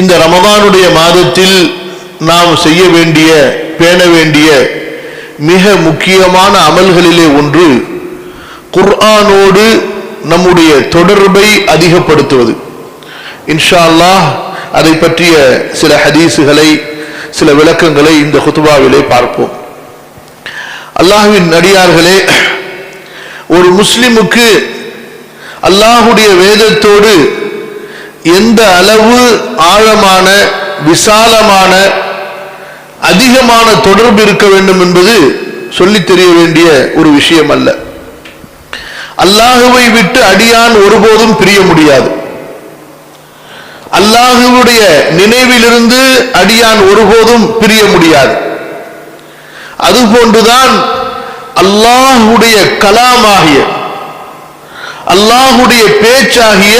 இந்த ரமதானுடைய மாதத்தில் நாம் செய்ய வேண்டிய பேண வேண்டிய மிக முக்கியமான அமல்களிலே ஒன்று குர்ஆனோடு நம்முடைய தொடர்பை அதிகப்படுத்துவது. இன்ஷா அல்லாஹ் அதை பற்றிய சில ஹதீஸுகளை சில விளக்கங்களை இந்த குத்துபாவிலே பார்ப்போம். அல்லாஹுவின் நடிகார்களே ஒரு முஸ்லிமுக்கு அல்லாஹுடைய வேதத்தோடு எந்த அளவு ஆழமான விசாலமான அதிகமான தொடர்பு இருக்க வேண்டும் என்பது சொல்லித் தெரிய வேண்டிய ஒரு விஷயம் அல்ல. அல்லாஹுவை விட்டு அடியான் ஒருபோதும் பிரிய முடியாது. அல்லாஹுவுடைய நினைவிலிருந்து அடியான் ஒருபோதும் பிரிய முடியாது. அதுபோன்றுதான் அல்லாஹுடைய கலாமாகிய அல்லாஹுடைய பேச்சாகிய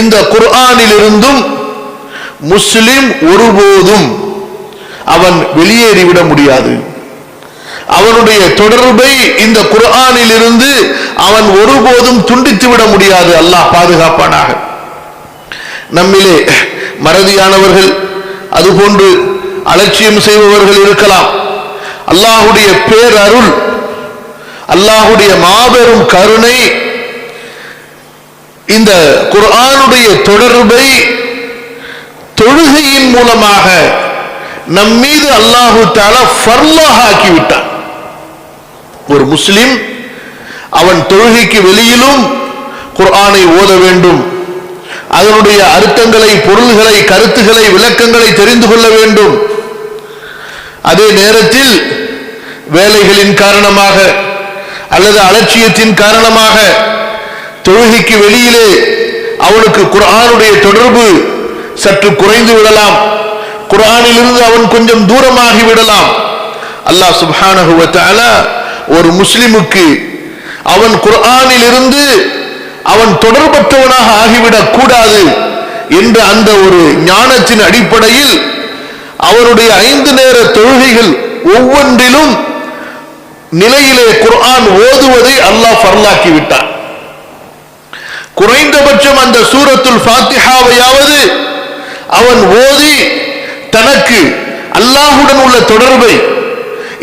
இந்த குர்ஆனிலிருந்தும் முஸ்லிம் ஒருபோதும் அவன் வெளியேறிவிட முடியாது. அவனுடைய தொடர்பை இந்த குர்ஆனில் இருந்து அவன் ஒருபோதும் துண்டித்து விட முடியாது. அல்லாஹ் பாதுகாப்பானாக. நம்மிலே மறதியானவர்கள் அதுபோன்று அலட்சியம் செய்பவர்கள் இருக்கலாம். அல்லாஹுடைய பேரருள் அல்லாஹுடைய மாபெரும் கருணை இந்த குர்ஆனுடைய தொடர்பை தொழுகையின் மூலமாக நம் மீது அல்லாஹு தாலா ஃபர்லாக ஆக்கிவிட்டான் ஒரு முஸ்லிம் அவன் தொழுகைக்கு வெளியிலும் குர்ஆனை ஓத வேண்டும். அதனுடைய அர்த்தங்களை பொருள்களை கருத்துக்களை விளக்கங்களை தெரிந்து கொள்ள வேண்டும். அதே நேரத்தில் வேலைகளின் காரணமாக அல்லது அலட்சியத்தின் காரணமாக தொழுகைக்கு வெளியிலே அவனுக்கு குர்ஆனுடைய தொடர்பு சற்று குறைந்து விடலாம். குர்ஆனில் இருந்து அவன் கொஞ்சம் தூரமாகி விடலாம். அல்லாஹ் சுப்ஹானஹு ஒரு முஸ்லிமுக்கு அவன் குர்ஆனில் இருந்து அவன் தொடர்பற்றவனாக ஆகிவிடக் கூடாது என்ற அந்த ஒரு ஞானத்தின் அடிப்படையில் அவருடைய ஐந்து நேர தொழுகைகள் ஒவ்வொன்றிலும் நிலையிலே குர்ஆன் ஓதுவதை அல்லாஹ் ஃபர்லாக்கி விட்டான் குறைந்தபட்சம் அந்த சூரத்துல் ஃபாத்திஹாவையாவது அவன் ஓதி தனக்கு அல்லாஹுடன் உள்ள தொடர்பை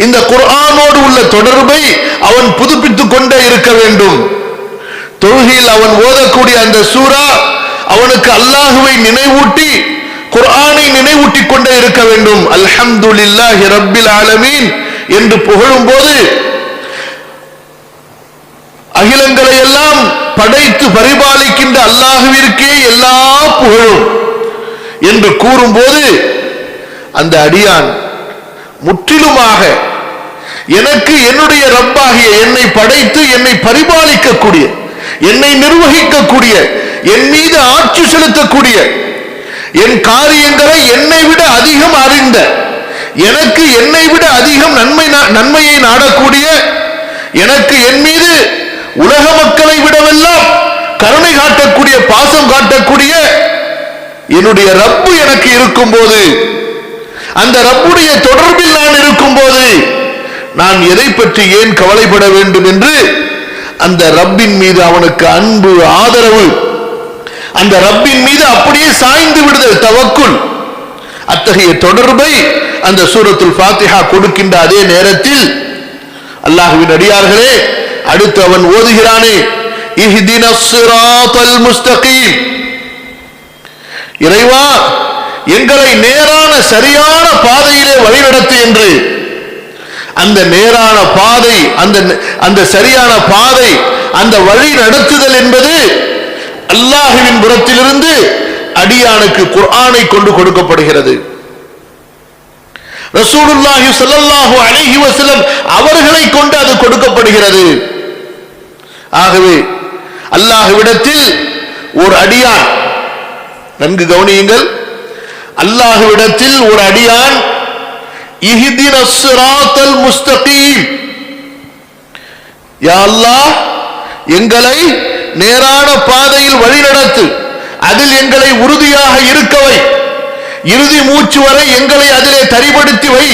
இந்த குர்ஆனோடு உள்ள தொடர்பை அவன் புதுப்பித்துக் கொண்டே இருக்க வேண்டும். தொழுகையில் அவன் ஓதக்கூடிய அந்த சூரா அவனுக்கு அல்லாஹுவை நினைவூட்டி குர்ஆனை நினைவூட்டிக் கொண்டே இருக்க வேண்டும். அல்ஹம்துலில்லாஹி ரப்பில் ஆலமீன் என்று புகழும் போது படைத்து பரிபாலிக்கின்ற அல்லாஹுவிற்கே எல்லா புகழும் என்று கூறும்போது அந்த அடியான் முற்றிலுமாக எனக்கு என்னுடைய ரப்பாகிய என்னை படைத்து என்னை பரிபாலிக்கக்கூடிய என்னை நிர்வகிக்கக்கூடிய என் மீது ஆட்சி செலுத்தக்கூடிய என் காரியங்களை என்னை விட அதிகம் அறிந்த எனக்கு என்னை விட அதிகம் நன்மை நா- நன்மையை நாடக்கூடிய எனக்கு என் மீது உலக மக்களை விடவெல்லாம் கருணை காட்டக்கூடிய பாசம் காட்டக்கூடிய என்னுடைய ரப்பு எனக்கு இருக்கும்போது அந்த ரப்புடைய தொடர்பில் நான் இருக்கும்போது நான் எதை பற்றி ஏன் கவலைப்பட வேண்டும் என்று அந்த ரப்பின் மீது அவனுக்கு அன்பு ஆதரவு அந்த ரப்பின் மீது அப்படியே சாய்ந்து விடுதல் தவக்குள். அத்தகைய தொடர்பை அந்த சூரத்துல் பாத்திஹா கொடுக்கின்ற அதே நேரத்தில் அல்லாஹுவின் அடியார்களே அடுத்து அவன் ஓதுகிறானே இஹ்தினஸ் முஸ்தகீம். இறைவா எங்களை நேரான சரியான பாதையிலே வழிநடத்து என்று. அந்த நேரான பாதை அந்த அந்த சரியான பாதை அந்த வழி நடத்துதல் என்பது அல்லாஹுவின் புறத்திலிருந்து அடியானுக்கு குர்ஆனை கொண்டு கொடுக்கப்படுகிறது. ரசூலுல்லாஹி ஸல்லல்லாஹு அலைஹி வஸல்லம் அவர்களை கொண்டு அது கொடுக்கப்படுகிறது. ஆகவே அல்லாஹுவிடத்தில் ஒரு அடியான் நன்கு கவனியுங்கள். அல்லாஹுவிடத்தில் ஒரு அடியான் இஹ்தின ஸிராத்தல் முஸ்தகீம். யா அல்லாஹ் எங்களை நேரான பாதையில் வழிநடத்து. அதில் எங்களை உறுதியாக இருக்கவை. இறுதி மூச்சு வரை எங்களை அதிலே தரிபடுத்தி வை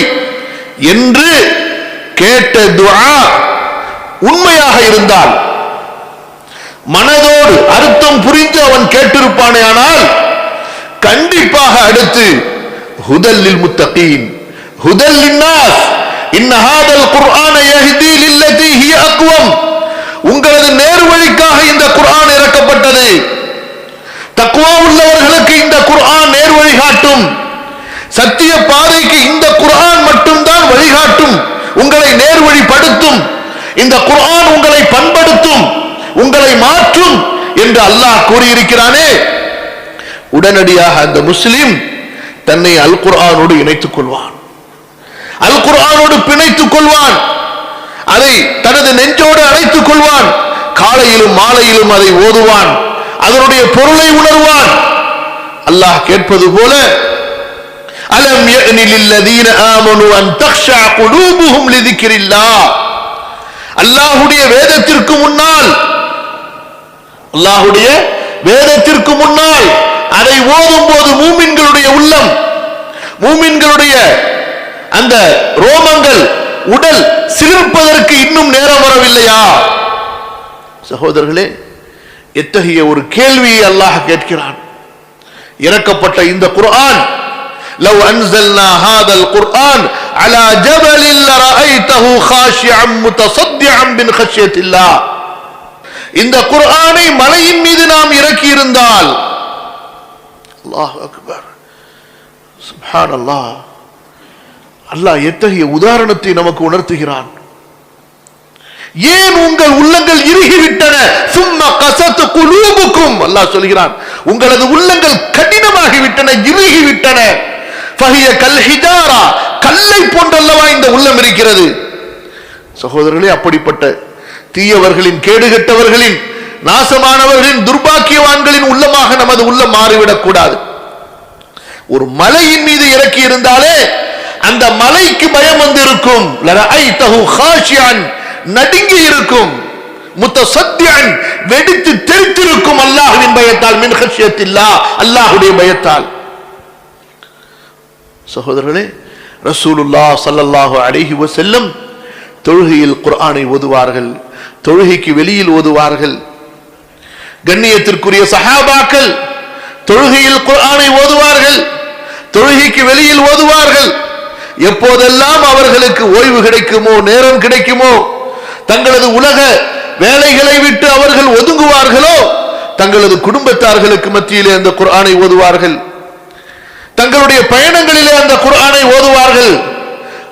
என்று கேட்ட துவா உண்மையாக இருந்தால் மனதோடு அர்த்தம் புரிந்து அவன் கேட்டிருப்பானே ஆனால் கண்டிப்பாக அடுத்து ஹுதல்லில் முத்தகீன் ஹுதல் நாஸ் இன்ன ஹாதல் குர்ஆன யஹ்தி லில்லதி ஹிய அக்வம். உங்களது நேர்வழிக்காக இந்த குர்ஆன் இறக்கப்பட்டது. தக்குவா உள்ளவர்களுக்கு இந்த குர்ஆன் நேர் வழிகாட்டும் சத்திய பாதைக்கு இந்த குர்ஆன் மட்டும்தான் வழிகாட்டும் உங்களை நேர்வழிப்படுத்தும். இந்த குர்ஆன் உங்களை மாற்றும் என்று அல்லாஹ் கூறியிருக்கிறானே. உடனடியாக அந்த முஸ்லிம் தன்னை அல் குர்ஆனோடு இணைத்துக் கொள்வான். அல் குர்ஆனோடு பிணைத்துக் கொள்வான். அதை தனது நெஞ்சோடு அழைத்துக் கொள்வான். காலையிலும் மாலையிலும் அதை ஓதுவான். அதனுடைய பொருளை உணர்வான். அல்லாஹ் கேட்பது போல அலம் யஅனி ஆமனு அன் தக்ஷா குலூபுஹும் லிதிக்ரில்லாஹ். அல்லாஹ்வுடைய வேதத்திற்கு முன்னால் அல்லாஹ்வுடைய வேதத்திற்கு முன்னால் அதை ஓதும் போது மூமின்களுடைய உள்ளம் மூமின்களுடைய அந்த ரோமங்கள் உடல் சிலிர்ப்பதற்கு இன்னும் நேரம் வரவில்லையா சகோதரர்களே எத்தகைய ஒரு கேள்வியை அல்லாஹ் கேட்கிறான் இறக்கப்பட்ட இந்த குர்ஆன் لو أنزلنا هذا القرآن على جبل لرأيته خاشعا متصدعا من خشية الله இந்த குர்ஆனை மலையின் மீது நாம் இறக்கி இருந்தால் அல்லாஹ் எத்தகைய உதாரணத்தை நமக்கு உணர்த்துகிறான்? ஏன் உங்கள் உள்ளங்கள் இறுகிவிட்டன? சும்மா கசத்து குலூபுக்கும். அல்லாஹ் சொல்கிறான் உங்களது உள்ளங்கள் கடினமாகிவிட்டன இறுகிவிட்டன. விட்டன கல் ஹிஜாரா கல்லை போன்றல்லவா இந்த உள்ளம் இருக்கிறது? சகோதரர்களே அப்படிப்பட்ட தீயவர்களின் கேடுகட்டவர்களின் நாசமானவர்களின் துர்பாக்கியவான்களின் உள்ளமாக நமது உள்ளம் மாறிவிடக் கூடாது. ஒரு மலையின் மீது இறக்கி இருந்தாலே அந்த மலைக்கு பயம் வந்திருக்கும். லரஐதஹு நடுங்கி இருக்கும். முத்த சத்தியன் வெடித்து தெரித்திருக்கும் அல்லாஹுவின் பயத்தால் மின் ஹஷ்யத்தில்லா அல்லாஹுடைய பயத்தால். சகோதரர்களே ரசூலுல்லாஹ் சல்லல்லாஹு அழகி செல்லும் தொழுகையில் குர்ஆனை ஓதுவார்கள். தொழுகைக்கு வெளியில் ஓதுவார்கள். கண்ணியத்திற்குரிய சஹாபாக்கள் தொழுகையில் குர்ஆனை ஓதுவார்கள். தொழுகைக்கு வெளியில் ஓதுவார்கள். எப்போதெல்லாம் அவர்களுக்கு ஓய்வு கிடைக்குமோ நேரம் கிடைக்குமோ தங்களது உலக வேலைகளை விட்டு அவர்கள் ஒதுங்குவார்களோ தங்களது குடும்பத்தார்களுக்கு மத்தியிலே அந்த குர்ஆனை ஓதுவார்கள். தங்களுடைய பயணங்களிலே அந்த குர்ஆனை ஓதுவார்கள்.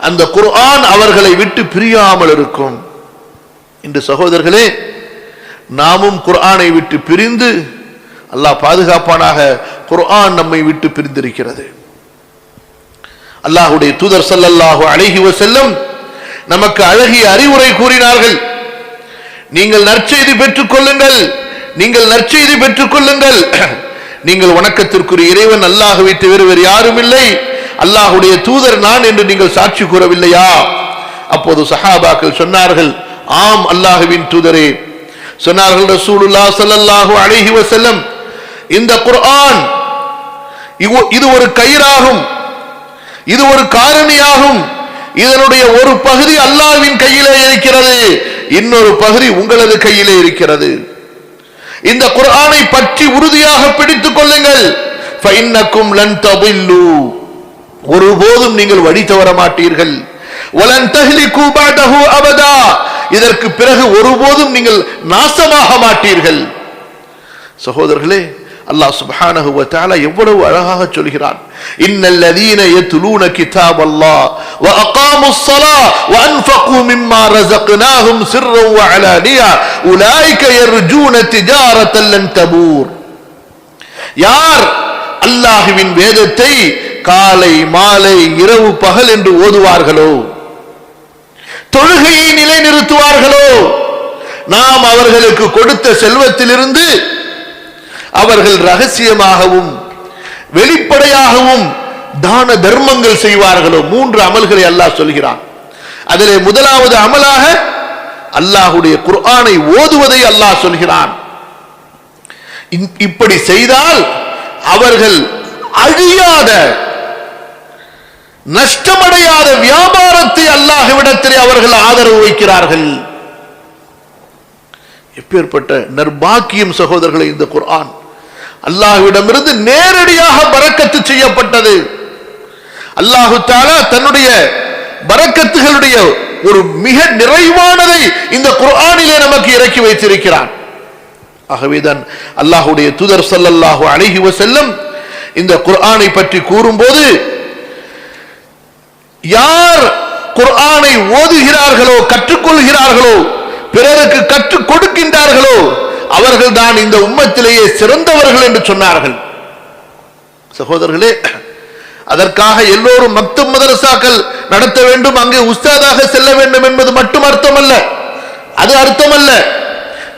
அந்த குர்ஆன் அவர்களை விட்டு பிரியாமல் இருக்கும். இன்று சகோதரர்களே நாமும் குர்ஆனை விட்டு பிரிந்து அல்லாஹ் பாதுகாப்பானாக குர்ஆன் நம்மை விட்டு பிரிந்திருக்கிறது. அல்லாஹ்வுடைய தூதர் சல்லல்லாஹு அழகி செல்லும் நமக்கு அழகிய அறிவுரை கூறினார்கள். நீங்கள் நற்செய்தி பெற்றுக் கொள்ளுங்கள் நீங்கள் நற்செய்தி பெற்றுக் கொள்ளுங்கள். நீங்கள் வணக்கத்திற்குரிய இறைவன் அல்லாஹ் தவிர வேறு யாரும் இல்லை. அல்லாஹ்வுடைய தூதர் நான் என்று நீங்கள் சாட்சி கூறவில்லையா? அப்போது சஹாபாக்கள் சொன்னார்கள் ஆம் அல்லாஹுவின் தூதரே. சொன்னார்கள் ரசூலுல்லாஹ் ஸல்லல்லாஹு அலைஹி வஸல்லம் இந்த குர்ஆன் இது ஒரு கயிறாகும் இது ஒரு காரணியாகும் இதனுடைய ஒரு பகுதி அல்லாஹ்வின் கையிலே இருக்கிறது இன்னொரு பகுதி உங்களது கையிலே இருக்கிறது. இந்த குர்ஆனை பற்றி உறுதியாக பிடித்துக் கொள்ளுங்கள். ஒருபோதும் நீங்கள் வழி தவற மாட்டீர்கள். இதற்கு பிறகு ஒருபோதும் நீங்கள் நாசமாக மாட்டீர்கள். சகோதரர்களே அல்லாஹ் சுப்ஹானஹு வ தஆலா எவ்வளவு அழகாக சொல்கிறான். இன்னல் லதீன யத்லூன கிதாபல்லாஹ் வ அகாமுஸ் ஸலாஹ் வ அன்ஃபகு மிம்மா ரஸக்னாஹும் சிர்ரன் வ அலானியா உலாயிக யர்ஜூன திஜாரத்தன் லன் தபூர். யார் அல்லாஹ்வின் வேதத்தை காலை மாலை இரவு பகல் என்று ஓதுவார்களோ? தொழுகையை நிலைநிறுத்துவார்களோ? நாம் அவர்களுக்கு கொடுத்த செல்வத்திலிருந்து அவர்கள் ரகசியமாகவும் வெளிப்படையாகவும் தான தர்மங்கள் செய்வார்களோ? மூன்று அமல்களை அல்லாஹ் சொல்கிறான். அதிலே முதலாவது அமலாக அல்லாஹுடைய குர்ஆனை ஓதுவதை அல்லாஹ் சொல்கிறான். இப்படி செய்தால் அவர்கள் அழியாத நஷ்டமடையாத வியாபாரத்தை அல்லாஹ்விடத்திலே அவர்கள் ஆதரவு வைக்கிறார்கள். எப்பேற்பட்ட நர்பாக்கியம் சகோதரர்களை இந்த குர்ஆன் அல்லாஹ்விடமிருந்து நேரடியாக பறக்கத்து செய்யப்பட்டது. அல்லாஹு தாலா தன்னுடைய பறக்கத்துகளுடைய ஒரு மிக நிறைவானதை இந்த குர்ஆனிலே நமக்கு இறக்கி வைத்திருக்கிறான். ஆகவேதான் அல்லாஹுடைய தூதர் சல்லல்லாஹு அலைஹி செல்லும் இந்த குர்ஆனை பற்றி கூறும்போது யார் குர்ஆனை ஓதுகிறார்களோ கற்றுக்கொள்கிறார்களோ பிறருக்கு கற்றுக் கொடுக்கின்றார்களோ அவர்கள் தான் இந்த உம்மத்திலேயே சிறந்தவர்கள் என்று சொன்னார்கள். சகோதரர்களே அதற்காக எல்லோரும் மக்தம் மதரசாக்கள் நடத்த வேண்டும் அங்கே உஸ்தாதாக செல்ல வேண்டும் என்பது மட்டும் அர்த்தமல்ல. அது அர்த்தமல்ல.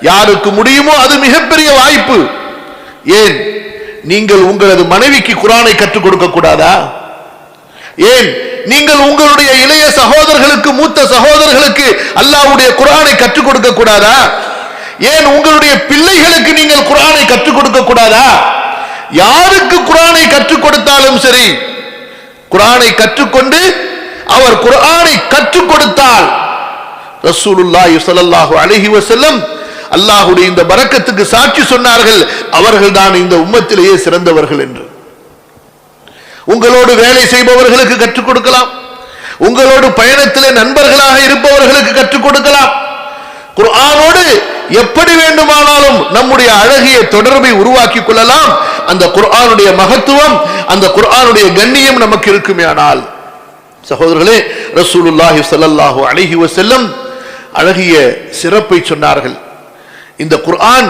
யாருக்கு முடியுமோ அது மிகப்பெரிய வாய்ப்பு. ஏன்? நீங்கள் உங்களது மனைவிக்கு குரானை கற்றுக் கொடுக்க கூடாதா? ஏன்? நீங்கள் உங்களுடைய இளைய சகோதரர்களுக்கு மூத்த சகோதரர்களுக்கு அல்லாவுடைய குரானை கற்றுக் கொடுக்க கூடாதா? ஏன் உங்களுடைய பிள்ளைகளுக்கு நீங்கள் குரானை கற்றுக் கொடுக்க கூடாதா? யாருக்கு குரானை கற்றுக் கொடுத்தாலும் சரி குரானை கற்றுக்கொண்டு அவர் குரானை கற்றுக் கொடுத்தால் ரசூலுல்லாஹி ஸல்லல்லாஹு அலைஹி வஸல்லம் அல்லாஹ்வுடைய இந்த பரக்கத்துக்கு சாட்சி சொன்னார்கள். அவர்கள் தான் இந்த உம்மத்திலேயே சிறந்தவர்கள் என்று. உங்களோடு வேலை செய்பவர்களுக்கு கற்றுக் கொடுக்கலாம். உங்களோடு பயணத்திலே நண்பர்களாக இருப்பவர்களுக்கு கற்றுக் கொடுக்கலாம். குர்ஆனோடு எப்படி வேண்டுமானாலும் நம்முடைய அழகிய தொடர்பை உருவாக்கி கொள்ளலாம். அந்த குர்ஆனுடைய மகத்துவம் அந்த குர்ஆனுடைய கண்ணியம் நமக்கு இருக்குமே ஆனால். சகோதரர்களே ரசூலுல்லாஹி ஸல்லல்லாஹு அலைஹி வஸல்லம் அழகிய சிறப்பை சொன்னார்கள். இந்த குர்ஆன்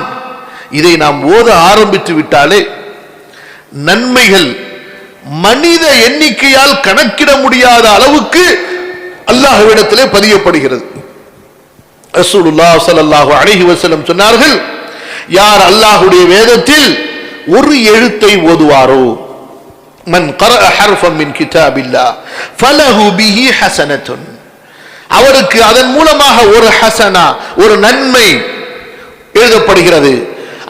இதை நாம் ஓத ஆரம்பித்து விட்டாலே நன்மைகள் மனித எண்ணிக்கையால் கணக்கிட முடியாத அளவுக்கு அல்லாஹுவிடத்திலே பதியப்படுகிறது. ரசூலுல்லா சல்லாஹு அழகி வசலம் சொன்னார்கள் யார் அல்லாஹுடைய வேதத்தில் ஒரு எழுத்தை ஓதுவாரோ? மன் கர ஹர்ஃபம் மின் கிதாபில்லா ஃபலஹு பிஹி ஹசனத்துன் அவருக்கு அதன் மூலமாக ஒரு ஹசனா ஒரு நன்மை எழுதப்படுகிறது.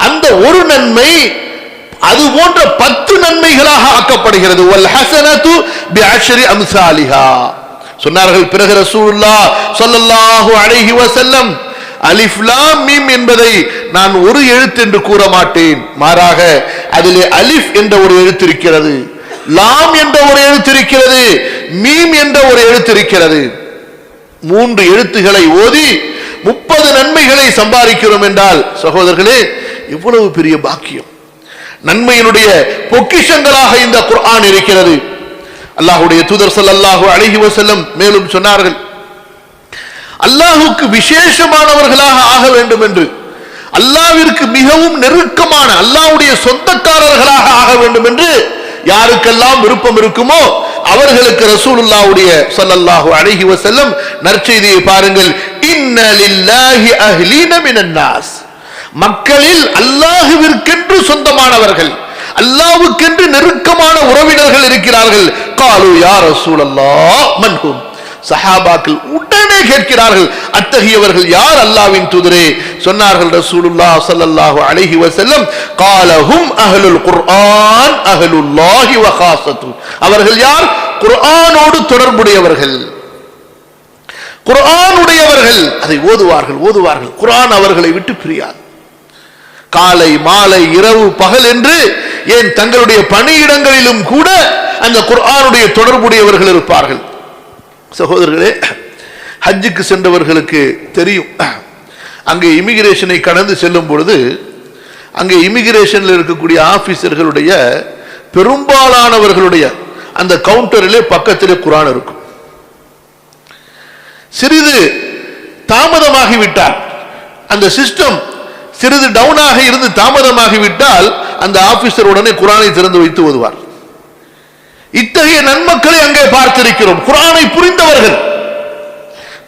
அந்த ஒரு நன்மை அது போன்ற பத்து நன்மைகளாக ஆக்கப்படுகிறது. வல் ஹசனத்து பிஅஷ்ரி அம்சாலிஹா. சொன்னார்கள் பிறகு ரசூலுல்லாஹ் ஸல்லல்லாஹு அலைஹி வஸல்லம் அலிஃப் லாம் மீம் என்பதை நான் ஒரு எழுத்து என்று கூற மாட்டேன். மாறாக அதிலே அலிஃப் என்ற ஒரு எழுத்து இருக்கிறது லாம் என்ற ஒரு எழுத்து இருக்கிறது மீம் என்ற ஒரு எழுத்து இருக்கிறது. மூன்று எழுத்துக்களை ஓதி முப்பது நன்மைகளை சம்பாதிக்கிறோம் என்றால் சகோதரர்களே எவ்வளவு பெரிய பாக்கியம். நன்மையினுடைய பொக்கிஷங்களாக இந்த குர்ஆன் இருக்கிறது. அல்லாஹுடைய தூதர் ஸல்லல்லாஹு அழகி வசல்லம் மேலும் சொன்னார்கள் அல்லாஹுக்கு விசேஷமானவர்களாக ஆக வேண்டும் என்று அல்லாவிற்கு மிகவும் நெருக்கமான அல்லாஹ்வுடைய சொந்தக்காரர்களாக ஆக வேண்டும் என்று யாருக்கெல்லாம் விருப்பம் இருக்குமோ அவர்களுக்கு ரசூலுல்லாவுடைய சொல்லல்லாஹு அழகி வசல்லம் நற்செய்தியை பாருங்கள் இன்னலில்லாஹி அஹ்லீன மினன்னாஸ் நாஸ். மக்களில் அல்லாஹுவிற்கென்று சொந்தமானவர்கள் அல்லாவுக்கென்று நெருக்கமான உறவினர்கள் இருக்கிறார்கள். காலு யார் ரசூலல்லாஹ் மன்ஹும். சஹாபாக்கள் உடனே கேட்கிறார்கள் அத்தகையவர்கள் யார் அல்லாவின் தூதரே? சொன்னார்கள் ரசூலுல்லா சல்லல்லாஹு அலைஹி வசல்லம் காலஹும் அகலுல் குர்ஆன் அகலுல்லாஹி வ அவர்கள் யார்? குர்ஆனோடு தொடர்புடையவர்கள். குர்ஆனுடையவர்கள் அதை ஓதுவார்கள் ஓதுவார்கள். குர்ஆன் அவர்களை விட்டு பிரியாது. காலை மாலை இரவு பகல் என்று ஏன் தங்களுடைய பணியிடங்களிலும் கூட அந்த குர்ஆனுடைய தொடர்புடையவர்கள் இருப்பார்கள். சகோதரர்களே ஹஜ்ஜுக்கு சென்றவர்களுக்கு தெரியும். அங்கே இமிகிரேஷனை கடந்து செல்லும் பொழுது அங்கே இமிகிரேஷனில் இருக்கக்கூடிய ஆஃபீஸர்களுடைய பெரும்பாலானவர்களுடைய அந்த கவுண்டரிலே பக்கத்திலே குரான் இருக்கும். சிறிது தாமதமாகிவிட்டால் அந்த சிஸ்டம் சிறிது டவுனாக இருந்து தாமதமாகிவிட்டால் அந்த ஆபீசர் உடனே குரானை திறந்து வைத்து ஓதுவார். இத்தகைய நன்மக்களை அங்கே பார்த்திருக்கிறோம். குரானை புரிந்தவர்கள்.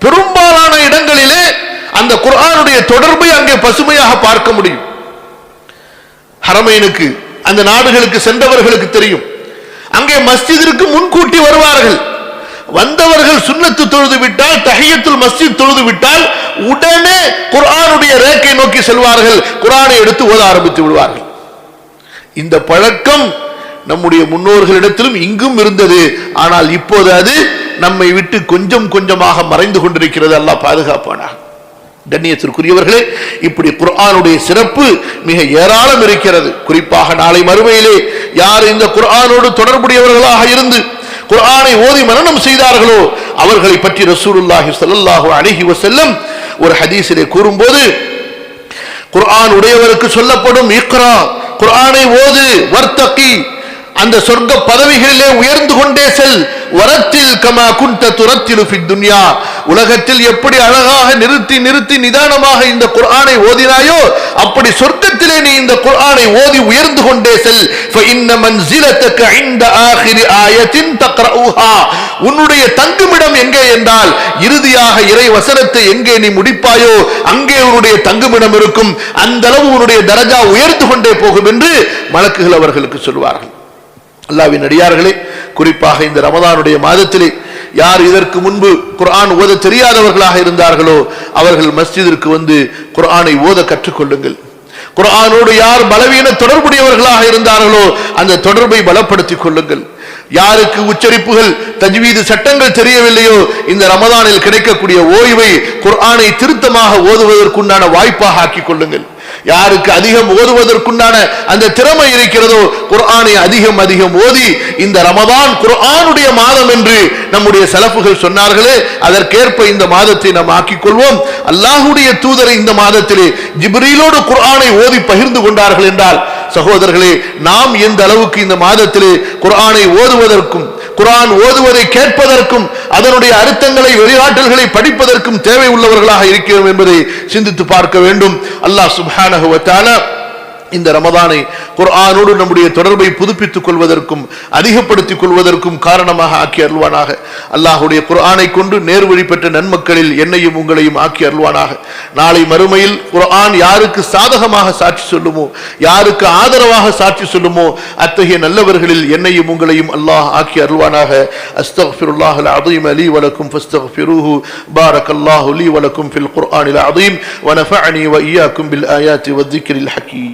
பெரும்பாலான இடங்களிலே அந்த குரானுடைய தொடர்பை அங்கே பசுமையாக பார்க்க முடியும். ஹரமைனுக்கு அந்த நாடுகளுக்கு சென்றவர்களுக்கு தெரியும். அங்கே மஸ்ஜிதிற்கு முன்கூட்டி வருவார்கள். வந்தவர்கள் சுண்ணத்து தொழுது விட்டால் தஹியத்துல் மஸ்ஜித் தொழுது விட்டால் உடனே குர்ஆனுடைய ரேக்கை நோக்கி செல்வார்கள். குர்ஆனை எடுத்து ஓத ஆரம்பித்து விடுவார்கள். இந்த பழக்கம் நம்முடைய முன்னோர்களிடத்திலும் இங்கும் இருந்தது. ஆனால் இப்போது அது நம்மை விட்டு கொஞ்சம் கொஞ்சமாக மறைந்து கொண்டிருக்கிறது. அல்லாஹ் பாதுகாப்பானா கண்ணியத்திற்குரியவர்களே இப்படி குர்ஆனுடைய சிறப்பு மிக ஏராளம் இருக்கிறது. குறிப்பாக நாளை மறுமையிலே யார் இந்த குர்ஆனோடு தொடர்புடையவர்களாக இருந்து குரானை ஓதி மரணம் செய்தார்களோ? அவர்களை பற்றி ரசூலுல்லாஹி சல்லாஹூ அழகி வசல்லம் ஒரு ஹதீஸிலே கூறும்போது குர்ஆன் உடையவருக்கு சொல்லப்படும் இக்ரா குர்ஆனை ஓது வர்த்தகி அந்த சொர்க்க பதவிகளிலே உயர்ந்து கொண்டே செல் வரத்தில் கமா குண்ட துரத்திலு ஃபித் துன்யா உலகத்தில் எப்படி அழகாக நிறுத்தி நிறுத்தி நிதானமாக இந்த குர்ஆனை ஓதினாயோ அப்படி சொர்க்கத்திலே நீ இந்த குர்ஆனை ஓதி உயர்ந்து கொண்டே செல். உன்னுடைய தங்குமிடம் எங்கே என்றால் இறுதியாக இறை வசனத்தை எங்கே நீ முடிப்பாயோ அங்கே உன்னுடைய தங்குமிடம் இருக்கும். அந்த அளவு உன்னுடைய தரஜா உயர்ந்து கொண்டே போகும் என்று மலக்குகள் அவர்களுக்கு சொல்வார்கள் அல்லாவின் அடியார்களே குறிப்பாக இந்த ரமதானுடைய மாதத்திலே யார் இதற்கு முன்பு குர்ஆன் ஓத தெரியாதவர்களாக இருந்தார்களோ அவர்கள் மஸ்ஜிதிற்கு வந்து குரானை ஓத கற்றுக்கொள்ளுங்கள். குரானோடு யார் பலவீன தொடர்புடையவர்களாக இருந்தார்களோ அந்த தொடர்பை பலப்படுத்திக் கொள்ளுங்கள். யாருக்கு உச்சரிப்புகள் தஜ்வீது சட்டங்கள் தெரியவில்லையோ இந்த ரமதானில் கிடைக்கக்கூடிய ஓய்வை குர்ஆனை திருத்தமாக ஓதுவதற்குண்டான வாய்ப்பாக ஆக்கிக் கொள்ளுங்கள். யாருக்கு அதிகம் ஓதுவதற்குண்டான அந்த திறமை இருக்கிறதோ குர்ஆனை அதிகம் அதிகம் ஓதி இந்த ரமதான் குர்ஆனுடைய மாதம் என்று நம்முடைய செலப்புகள் சொன்னார்களே அதற்கேற்ப இந்த மாதத்தை நாம் ஆக்கிக் கொள்வோம் அல்லாஹுடைய தூதரை இந்த மாதத்திலே ஜிப்ரீலோடு குர்ஆனை ஓதி பகிர்ந்து கொண்டார்கள் என்றால் சகோதரர்களே நாம் எந்த அளவுக்கு இந்த மாதத்திலே குர்ஆனை ஓதுவதற்கும் குரான் ஓதுவதை கேட்பதற்கும் அதனுடைய அர்த்தங்களை வெளிநாட்டல்களை படிப்பதற்கும் தேவை உள்ளவர்களாக இருக்கிறோம் என்பதை சிந்தித்து பார்க்க வேண்டும். அல்லாஹ் சுபானகுவத்தான இந்த ரமதானை குர்ஆனோடு நம்முடைய தொடர்பை புதுப்பித்துக் கொள்வதற்கும் அதிகப்படுத்திக் கொள்வதற்கும் காரணமாக ஆக்கி அருள்வானாக அல்லாஹுடைய குர்ஆனை கொண்டு நேர்வழி பெற்ற நன்மக்களில் என்னையும் உங்களையும் ஆக்கி அருள்வானாக நாளை மறுமையில் குர்ஆன் யாருக்கு சாதகமாக சாட்சி சொல்லுமோ யாருக்கு ஆதரவாக சாட்சி சொல்லுமோ அத்தகைய நல்லவர்களில் என்னையும் உங்களையும் அல்லாஹ் ஆக்கி அருள்வானாக அஸ்தக்ஃபிருல்லாஹ் அல்-அஸீம் லீ வலக்கும் ஃபஸ்தக்ஃபிரூஹு பாரக்கல்லாஹு லீ வலக்கும் ஃபில் குர்ஆனில் அஸீம் ونفعني وإياكم بالآيات والذكر الحكيم